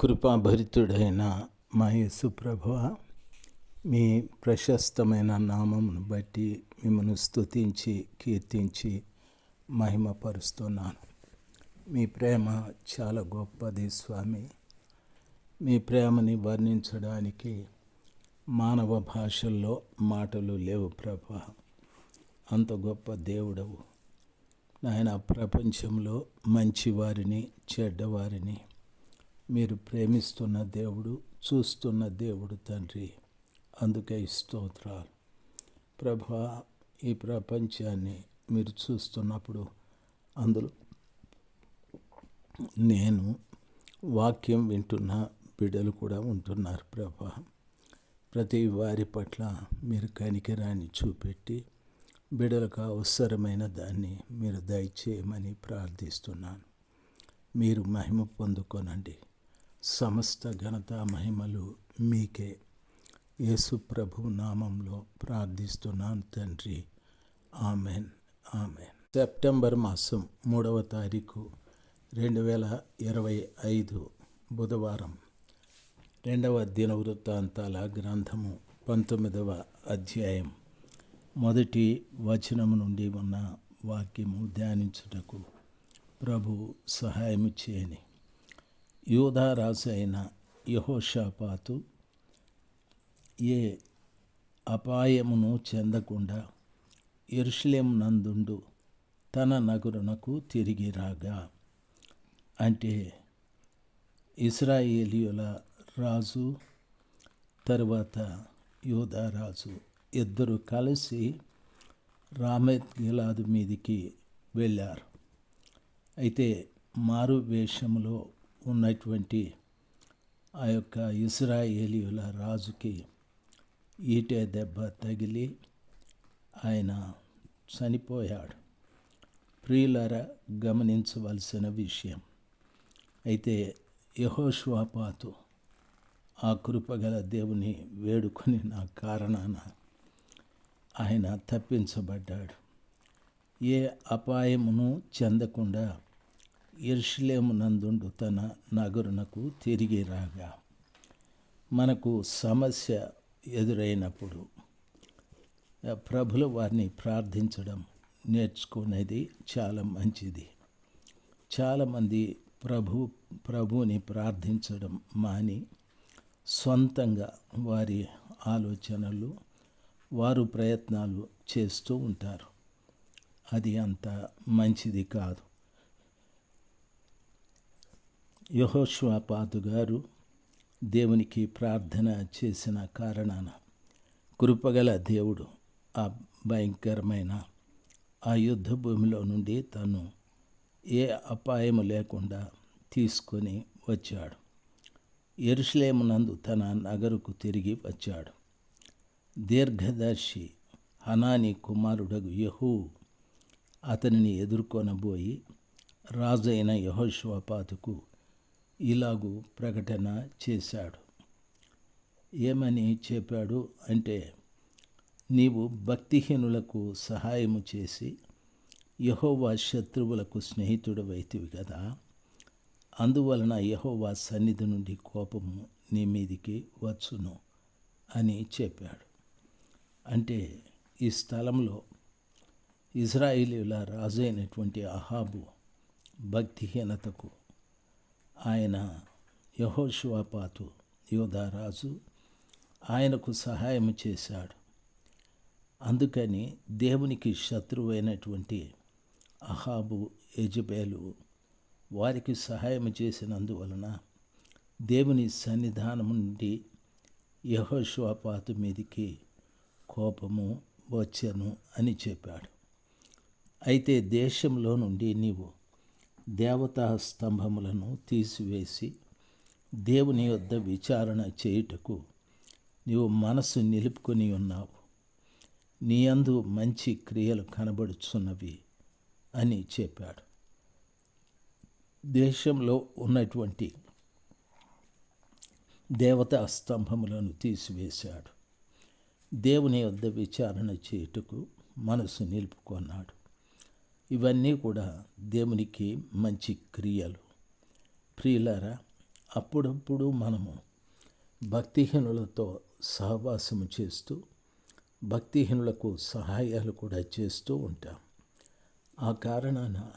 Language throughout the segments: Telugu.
కృపాభరితుడైన మా యేసుప్రభువ మీ ప్రశస్తమైన నామమును బట్టి మిమ్మల్ని స్తుతించి కీర్తించి మహిమపరుస్తున్నాను. మీ ప్రేమ చాలా గొప్పది స్వామి. మీ ప్రేమని వర్ణించడానికి మానవ భాషల్లో మాటలు లేవు ప్రభు. అంత గొప్ప దేవుడవు. నాయన ప్రపంచంలో మంచివారిని చెడ్డవారిని మీరు ప్రేమిస్తున్న దేవుడు చూస్తున్న దేవుడు తండ్రి. అందుకే స్తోత్రాలు. ప్రభా ఈ ప్రపంచాన్ని మీరు చూస్తున్నప్పుడు అందులో నేను వాక్యం వింటున్న బిడ్డలు కూడా ఉంటున్నారు ప్రభా. ప్రతి వారి పట్ల మీరు కనికరాన్ని చూపెట్టి బిడలకు అవసరమైన దాన్ని మీరు దయచేయమని ప్రార్థిస్తున్నాను. మీరు మహిమ పొందుకోనండి. సమస్త ఘనత మహిమలు మీకే. యేసు ప్రభు నామంలో ప్రార్థిస్తున్నాను తండ్రి. Amen amen. సెప్టెంబర్ మాసం మూడవ తారీఖు రెండు వేల ఇరవై ఐదు బుధవారం. రెండవ దినవృత్తాంతాల గ్రంథము పంతొమ్మిదవ అధ్యాయం. మొదటి వచనము నుండి ఉన్న వాక్యము ధ్యానించుటకు ప్రభు సహాయము చేయని. యూధారాజు అయిన యహోషాపాతు ఏ అపాయమును చెందకుండా ఎరుషులేం నందుండు తన నగరునకు తిరిగి రాగా అంటే ఇస్రాయేలియుల రాజు తరువాత యోధారాజు ఇద్దరు కలిసి రామెత్ గిలాదు మీదికి వెళ్ళారు. అయితే మారు వేషంలో ఉన్నటువంటి ఆ యొక్క ఇస్రాయేలీయుల రాజుకి ఈటే దెబ్బ తగిలి ఆయన చనిపోయాడు. ప్రియులర గమనించవలసిన విషయం అయితే యహోష్వాపాతు ఆ కృపగల దేవుని వేడుకొని నా కారణాన ఆయన తప్పించబడ్డాడు. ఏ అపాయమును చెందకుండా ఎర్షిలేమునందుండు తన నగరునకు తిరిగి రాగా మనకు సమస్య ఎదురైనప్పుడు ప్రభుల వారిని ప్రార్థించడం నేర్చుకునేది చాలా మంచిది. చాలామంది ప్రభు ప్రభుని ప్రార్థించడం మాని సొంతంగా వారి ఆలోచనలు వారు ప్రయత్నాలు చేస్తూ ఉంటారు. అది అంత మంచిది కాదు. యహోష్వాపాదు గారు దేవునికి ప్రార్థన చేసిన కారణాన కృపగల దేవుడు ఆ భయంకరమైన ఆ యుద్ధ భూమిలో నుండి తను ఏ అపాయము లేకుండా తీసుకొని వచ్చాడు. ఎరుసలేమునందు తన నగరుకు తిరిగి వచ్చాడు. దీర్ఘదర్శి హనాని కుమారుడగు యహూ అతనిని ఎదుర్కొనబోయి రాజైన యహోష్వపాతుకు ఇలాగూ ప్రకటన చేశాడు. ఏమని చెప్పాడు అంటే నీవు భక్తిహీనులకు సహాయము చేసి యహోవా శత్రువులకు స్నేహితుడు వైతివి కదా అందువలన యహోవా సన్నిధి నుండి కోపము నీ మీదికి వచ్చును అని చెప్పాడు. అంటే ఈ స్థలంలో ఇజ్రాయిలీల రాజు అయినటువంటి అహాబు భక్తిహీనతకు ఆయన యహోశివాపాతు యోధారాజు ఆయనకు సహాయం చేశాడు. అందుకని దేవునికి శత్రువైనటువంటి అహాబు యజబేలు వారికి సహాయం చేసినందువలన దేవుని సన్నిధానం నుండి యహోశ్వాపాతు మీదికి కోపము వచ్చను అని చెప్పాడు. అయితే దేశంలో నుండి నీవు దేవతా స్తంభములను తీసివేసి దేవుని యొద్ద విచారణ చేయుటకు నీవు మనసు నిలుపుకొని ఉన్నావు. నీ అందు మంచి క్రియలు కనబడుచున్నవి అని చెప్పాడు. దేశంలో ఉన్నటువంటి దేవతా స్తంభములను తీసివేశాడు. దేవుని వద్ద విచారణ చేయుటకు మనసు నిలుపుకున్నాడు. ఇవన్నీ కూడా దేవునికి మంచి క్రియలు. ప్రియులారా అప్పుడప్పుడు మనము భక్తిహీనులతో సహవాసము చేస్తూ భక్తిహీనులకు సహాయాలు కూడా చేస్తూ ఉంటాం. ఆ కారణాన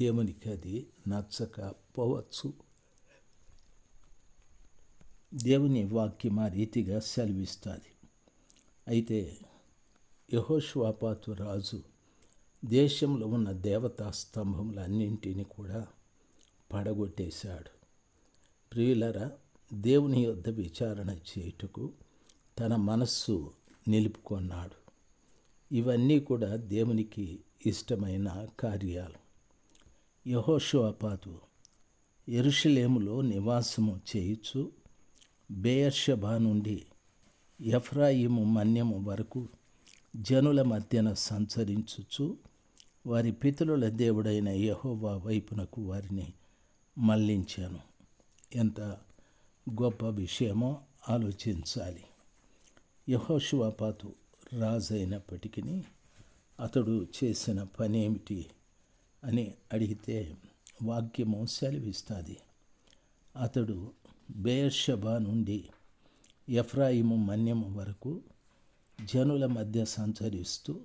దేవునికి అది నచ్చకపోవచ్చు. దేవుని వాక్యం ఆ రీతిగా సెలవిస్తుంది. అయితే యహోష్వాపాతు రాజు దేశంలో ఉన్న దేవతా స్తంభములన్నింటినీ కూడా పడగొట్టేశాడు. ప్రియులరా దేవుని యొద్ద విచారణ చేయుటకు తన మనస్సు నిలుపుకొన్నాడు. ఇవన్నీ కూడా దేవునికి ఇష్టమైన కార్యాలు. యహోషోపాతు ఎరుషలేములో నివాసము చేయుచు బేయర్షబా నుండి ఎఫ్రాయిము మన్యము వరకు జనుల మధ్యన సంచరించుచు వారి పితరుల దేవుడైన యహోవా వైపునకు వారిని మళ్ళించాను. ఎంత గొప్ప విషయమో ఆలోచించాలి. యహోషువాపాతు రాజైనప్పటికీ అతడు చేసిన పని ఏమిటి అని అడిగితే వాక్యము సెలవిస్తుంది. అతడు బేర్షబా నుండి ఎఫ్రాయిము మన్యము వరకు జనుల మధ్య సంచరిస్తూ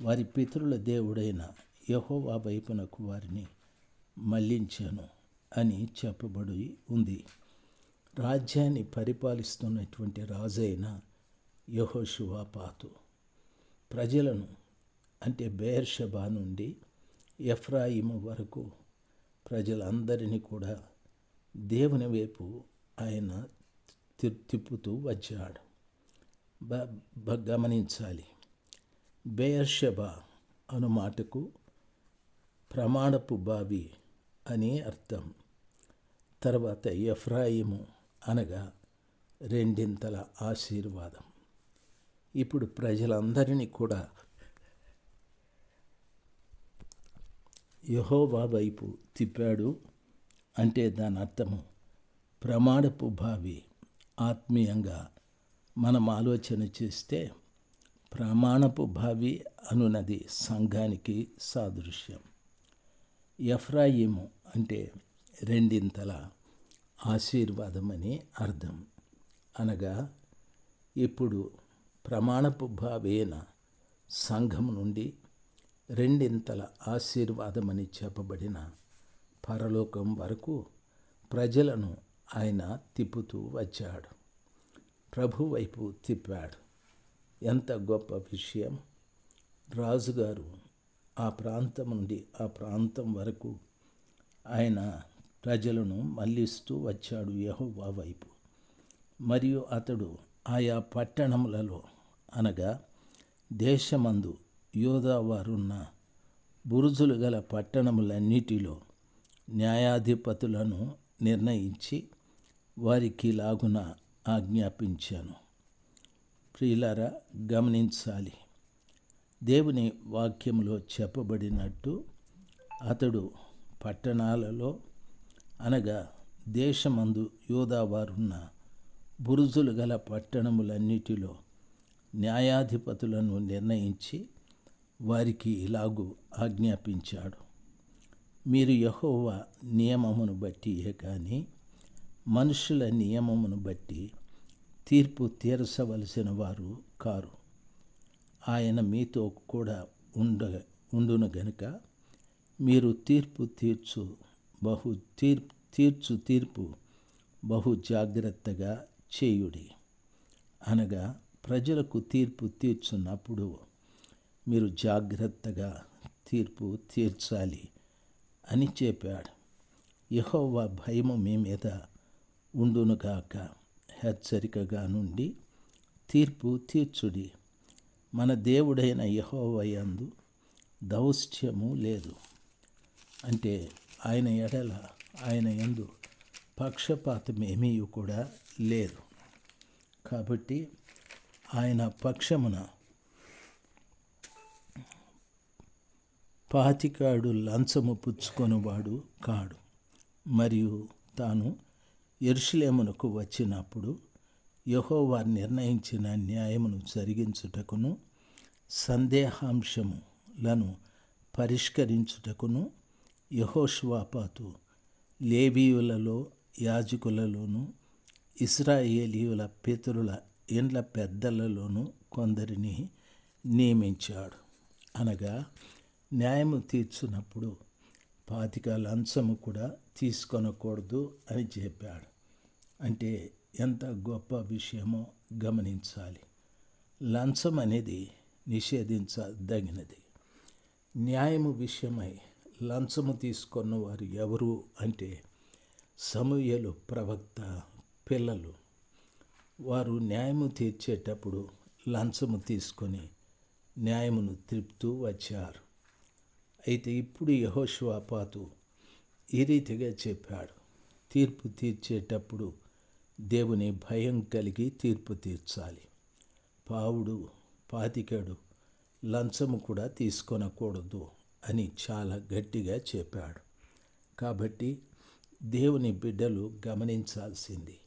వారి పితరుల దేవుడైన యహోవా వైపునకు వారిని మళ్ళించాను అని చెప్పబడి ఉంది. రాజ్యాన్ని పరిపాలిస్తున్నటువంటి రాజైన యహోషువాపాతు ప్రజలను అంటే బేర్షబా నుండి ఎఫ్రాయిము వరకు ప్రజలందరినీ కూడా దేవుని వైపు ఆయన తిప్పుతూ వచ్చాడు. బ గమనించాలి. బేయర్షబ అను మాటకు ప్రమాణపు బావి అని అర్థం. తర్వాత ఎఫ్రాయిము అనగా రెండింతల ఆశీర్వాదం. ఇప్పుడు ప్రజలందరినీ కూడా యహోవా వైపు తిప్పాడు అంటే దాని అర్థము ప్రమాణపు భావి ఆత్మీయంగా మనం ఆలోచన చేస్తే ప్రమాణపు భావి అనునది సంఘానికి సాదృశ్యం. ఎఫ్రాయిము అంటే రెండింతల ఆశీర్వాదమని అర్థం. అనగా ఇప్పుడు ప్రమాణపు భావేన సంఘం నుండి రెండింతల ఆశీర్వాదమని చెప్పబడిన పరలోకం వరకు ప్రజలను ఆయన తిప్పుతూ వచ్చాడు. ప్రభు వైపు తిప్పాడు. ఎంత గొప్ప విషయం. రాజుగారు ఆ ప్రాంతం నుండి ఆ ప్రాంతం వరకు ఆయన ప్రజలను మళ్ళిస్తూ వచ్చాడు యహోవా వైపు. మరియు అతడు ఆయా పట్టణములలో అనగా దేశమందు యోధావారున్న బురుజులు గల పట్టణములన్నిటిలో న్యాయాధిపతులను నిర్ణయించి వారికి లాగున ఆజ్ఞాపించాను. ప్రియులారా గమనించాలి. దేవుని వాక్యంలో చెప్పబడినట్టు అతడు పట్టణాలలో అనగా దేశమందు యోధావారున్న బురుజులు గల పట్టణములన్నిటిలో న్యాయాధిపతులను నిర్ణయించి వారికి ఇలాగూ ఆజ్ఞాపించాడు. మీరు యహోవ నియమమును బట్టియే కానీ మనుషుల నియమమును బట్టి తీర్పు తీర్చవలసిన వారు కారు. ఆయన మీతో కూడా ఉండ ఉండును గనుక మీరు తీర్పు తీర్చు బహు తీర్పు తీర్చు తీర్పు బహు జాగ్రత్తగా చేయుడి. అనగా ప్రజలకు తీర్పు తీర్చున్నప్పుడు మీరు జాగ్రత్తగా తీర్పు తీర్చాలి అని చెప్పాడు. యహోవా భయము మీ మీద ఉండునుగాక హెచ్చరికగా నుండి తీర్పు తీర్చుడి. మన దేవుడైన యహోవయందు దౌష్ట్యము లేదు. అంటే ఆయన ఎడల ఆయన ఎందు పక్షపాతం ఏమీ కూడా లేదు. కాబట్టి ఆయన పక్షమున పాతికాడు లంచము పుచ్చుకొనివాడు కాడు. మరియు తాను ఎరుషులేమునకు వచ్చినప్పుడు యహోవా నిర్ణయించిన న్యాయమును జరిగించుటకును సందేహాంశములను పరిష్కరించుటకును యహోష్వాపాతు లేవీయులలో యాజకులలోనూ ఇస్రాయేలీయుల పితరుల ఇండ్ల పెద్దలలోనూ కొందరిని నియమించాడు. అనగా న్యాయము తీర్చున్నప్పుడు పాతిక లంచము కూడా తీసుకొనకూడదు అని చెప్పాడు. అంటే ఎంత గొప్ప విషయమో గమనించాలి. లంచం అనేది నిషేధించదగినది. న్యాయము విషయమై లంచము తీసుకున్న వారు ఎవరు అంటే సమూహలు ప్రవక్త పిల్లలు. వారు న్యాయము తీర్చేటప్పుడు లంచము తీసుకొని న్యాయమును త్రిప్తూ వచ్చారు. అయితే ఇప్పుడు యహోష్వాపాతు ఈ రీతిగా చెప్పాడు. తీర్పు తీర్చేటప్పుడు దేవుని భయం కలిగి తీర్పు తీర్చాలి. పావుడు పాతికాడు లంచము కూడా తీసుకొనకూడదు అని చాలా గట్టిగా చెప్పాడు. కాబట్టి దేవుని బిడ్డలు గమనించాల్సింది.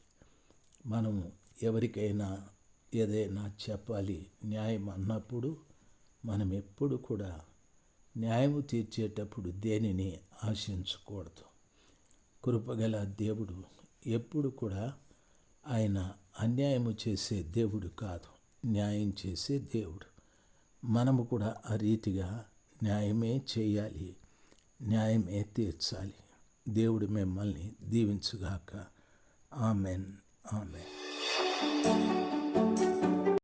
మనము ఎవరికైనా ఏదైనా చెప్పాలి న్యాయం అన్నప్పుడు మనం ఎప్పుడు కూడా న్యాయము తీర్చేటప్పుడు దేనిని ఆశించకూడదు. కృపగల దేవుడు ఎప్పుడు కూడా ఆయన అన్యాయము చేసే దేవుడు కాదు న్యాయం చేసే దేవుడు. మనము కూడా ఆ రీతిగా న్యాయమే చేయాలి న్యాయమే తీర్చాలి. దేవుడు మిమ్మల్ని దీవించుగాక. ఆమెన్. ఆమెన్.